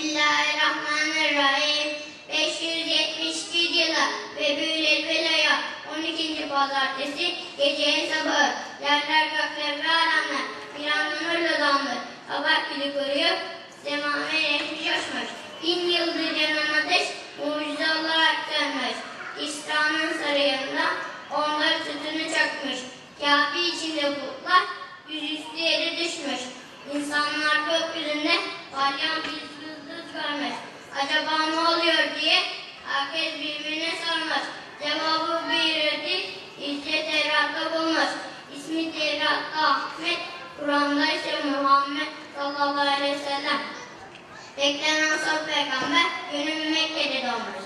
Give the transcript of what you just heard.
Bismillahirrahmanirrahim. 571 yılı ve Bülül aya 12. pazartesi gecenin sabahı. Yerler gökler ve alemler bir anda nurla damlı. Kabak gibi kuruyor. Semame renkli coşmuş. Bin yıldır yanan ateş mucize olarak sönmüş. İsra'nın sarayında onlar sütünü çakmış. Kabe içinde bulutlar yüzüstü yere düşmüş. İnsanlar gökyüzünde parlayan bir. Acaba ne oluyor diye herkes birbirine sormuş. Cevabı ödül işte Tevrat'ta bulmuş. İsmi Tevrat'ta Ahmet, Kur'an'da ise Muhammed sallallahu aleyhi ve sellem. Beklenen son peygamber günün Mekke'de doğmuş.